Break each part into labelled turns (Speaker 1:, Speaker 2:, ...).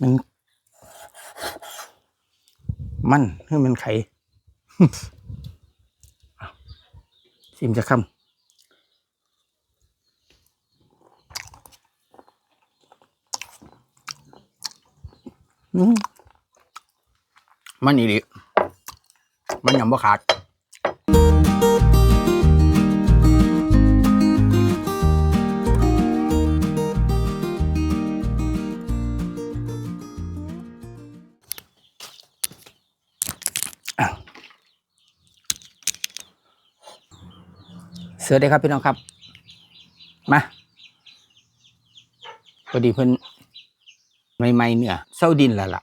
Speaker 1: มันมันให้มันไข่อะชิมจะคำมันอีหลีมันยำบ่ขาด วัสดีครับพี่น้องครับ มาพอดีเพิ่นใหม่ๆเนี่ยเศร้าดินแล้วล่ะ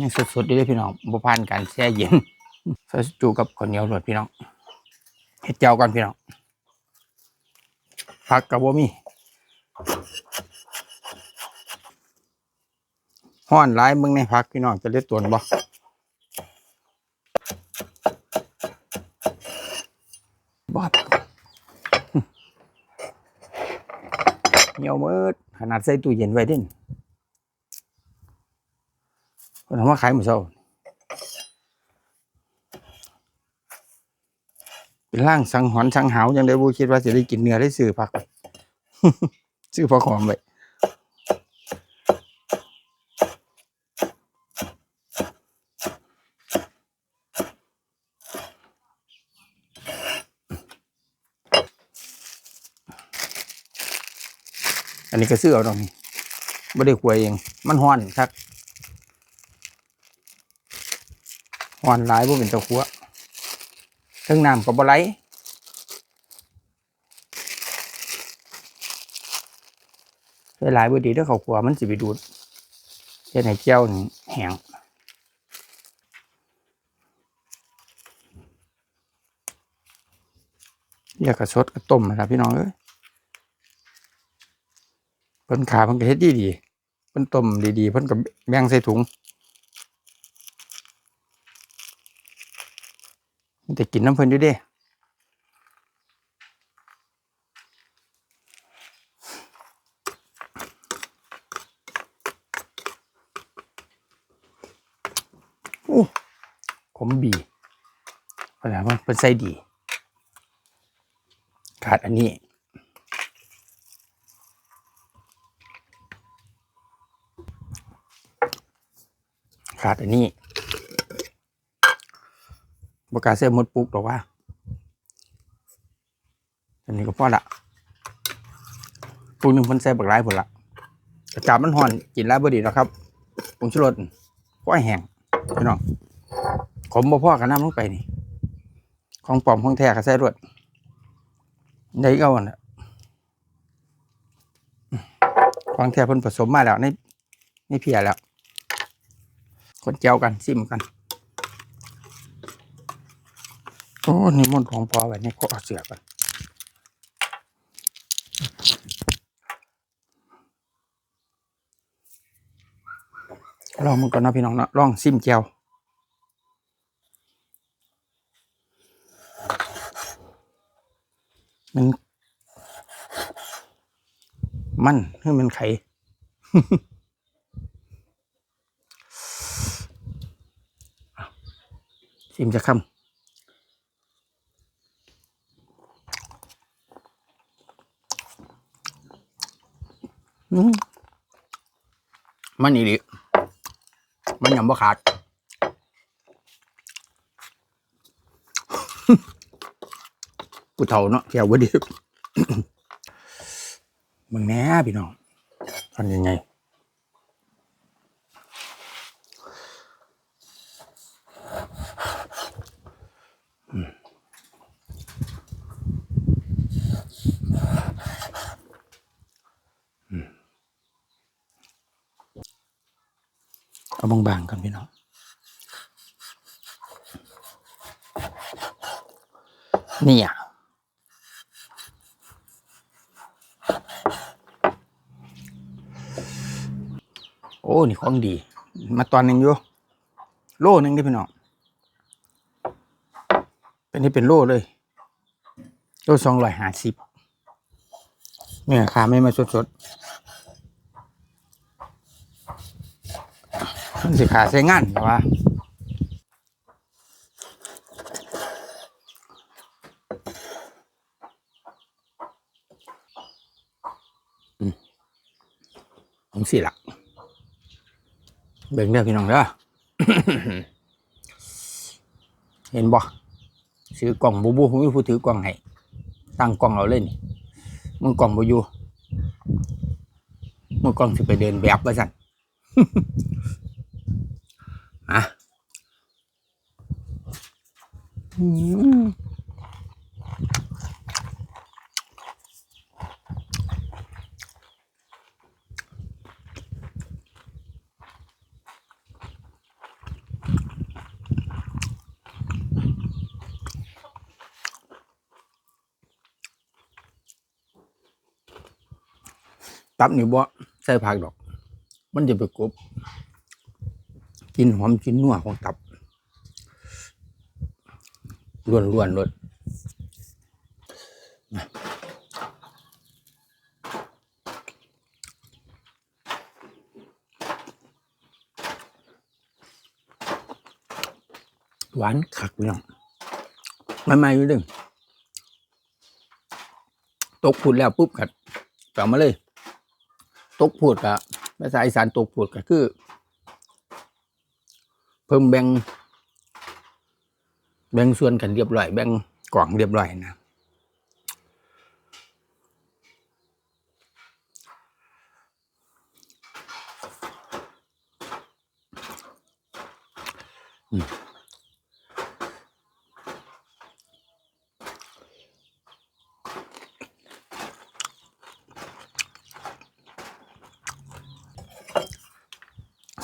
Speaker 1: ยังสดๆอยู่เลยพี่น้องบ่ผ่านการแช่เย็นใส่จูกับข้าวเหนียวรวดพี่น้องเฮ็ดเจียวก่อนพี่น้องผักกับบ่มีห้อนหลายมึงในผักพี่น้องจะเลือดตัวนบ่อดเห นียวมืดขนาดใส่ตู้เย็นไว้เด่นคนทำว่าขายหมูเศร้าเป็นร่างสังหอนสังหาวยังได้บูคิดว่าจะได้กินเนื้อได้สื่อผัก ซื้อผักหอมไว้ นนี้ก็ซื้อเอาตรงนี้ไม่ได้ควยเอง มันห้อนคักห้อนหลายบ่เป็นตะขัวเครื่องน้ำก็บ่ไหลใส่หลายบ่ดีเด้อเขาขัวมันสิไปดูดเฮ็ดให้เจียวนี่แห้งเรียกกระสดกระต้มนะครับพี่น้องเอ้ย เพิ่นขาเพิ่นก็เฮ็ดดีดีเพิ่นต้มดีๆเพิ่นก็แบ่งใส่ถุงมันจะกินน้ำเพิ่นอยู่เด้โอ้ขมบีเพิ่นว่าเพิ่นใส่ดี ขาดอันนี้ ขาดอันนี้บกาเสื้อมดปลุกหรอกว่าอันนี้ก็พอละปลูกหนึ่งพันใส่บักไร้ผลละกระจับมันห่อนกินแล้วบดีหรอกครับปรุงชูรสก็แห้งพี่น้องขมบ่พ่อกับน้ำลงไปนี่ ของปลอมของแท้ก็ใส่รวดได้ก็วันละของแท้เพิ่นผสมมาแล้วในในเพียแล้ว คนเจียวกันซิมกัน โอ้นี่มนของพอไว้นี่ก็เอาเสือกันลองมันก่อนนะพี่น้องนะลองซิมเจียวมัน มันให้มันไข่ ซิมจะคำอืมมันอีหลีมันยำบ่ขาดกูเท่าเนาะแก้วบ่ดีมึงแหน่พี่น้องทำยังไง เอาบางๆกันพี่น้องนี่อะโอ้ นี่ของดี มาตอนหนึ่งอยู่ โล่หนึ่งได้พี่น้องเป็นที่เป็นโล่เลย โล่สองร้อยห้าสิบเนี่ยขาไม่มาสดๆ มันสิขาใช้งานแต่ว่าผมสิละเบ่งเด้อพี่น้องเด้อเห็นบ่ซื้อกล่องบูบูผมมีผู้ถือกล่องให้ตั้งกล่องเราเล่นมือกล่องบูยูมือกล่องสิไปเดินแบบว่าสั่น อะอืม ตับนี่บ่ใส่ผักดอก มันจะไปกบกินหอมกินนัวของตับ ล้วนล้วนๆเลยนหวานคักเนาะไม่ไม่อยู่ดึงตกผุดแล้วปุ๊บกัดกลับมาเลย ตกพูดกะภาษาอีสานตกพูดก็คือ เพิ่มแบ่ง แบ่งส่วนกันเรียบร้อยแบ่งกล่องเรียบร้อยนะ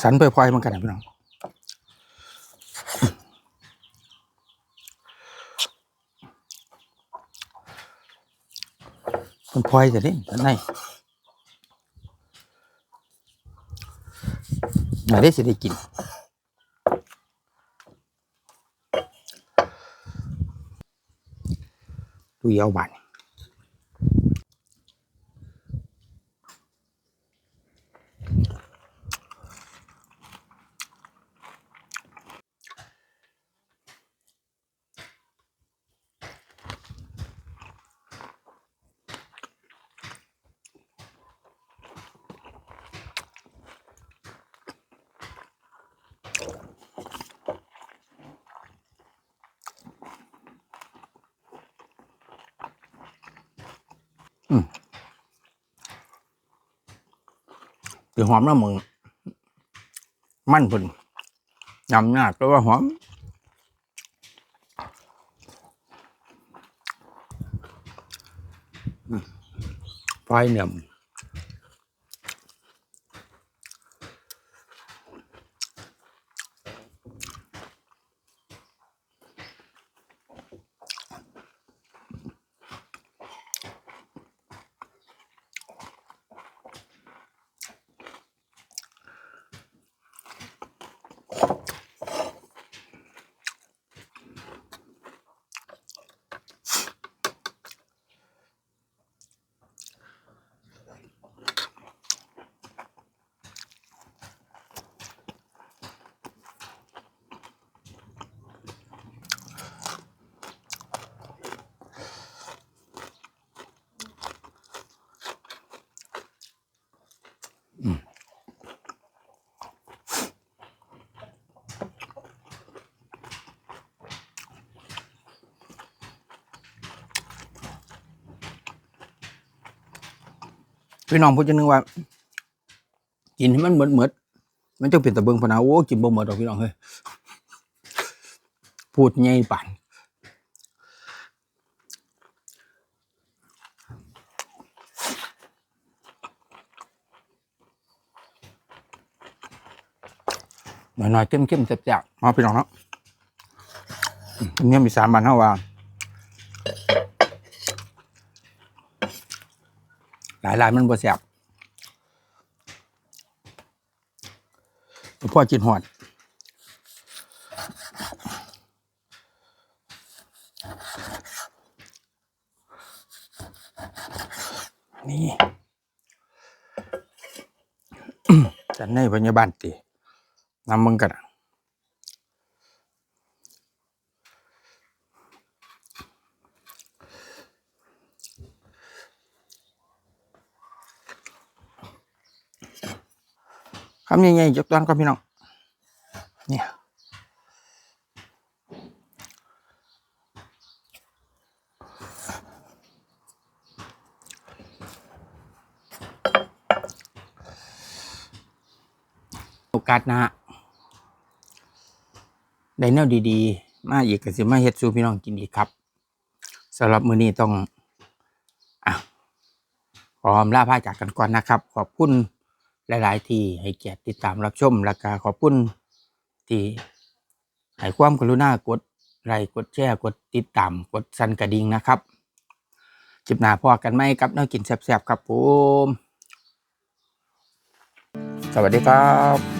Speaker 1: สันไปพลอยมันกันนะพี่น้อง มันพลอยจะได้กันไหนมาได้สิได้กินดูเยาวบาน ถือหอมแล้วมึง มันพุ่นยำหน้าก็ว่าหอมไฟเนี่ย พี่น้องพูดจะนึงว่า กินให้มันเหมือนเหมือนมันจะเป็นตะเบิงพนาโอ้กินบ่หมดดอกพี่น้องเฮ้ยพูดไงป่านหน่อยๆเข้มๆแซ่บๆมาพี่น้องเนาะอืมเนี่ยมีสามบันเท่าว่า หลายรายมันบ่แซ่บพ่อจินหอดนี่จันในพยาบาลติน้ำมึงกัน คำใหญ่ๆยกต้อนก็พี่น้องเนี่ยโอกาสหน้าได้แนวดีๆ มาอีกก็สิมาเฮ็ดสู่พี่น้องกินอีกครับสำหรับมื้อนี้ต้องอะขออำลาพาจากกันก่อนนะครับ ขอบคุณ หลาย ๆ ที่ให้เกียรติติดตามรับชมราคาขอบคุณที่ให้ความกรุณากดไลค์กดแชร์กดติดตามกดสั่นกระดิ่งนะครับจิบหน้าพอกันไหมครับน่ากินแซ่บๆครับผมสวัสดีครับ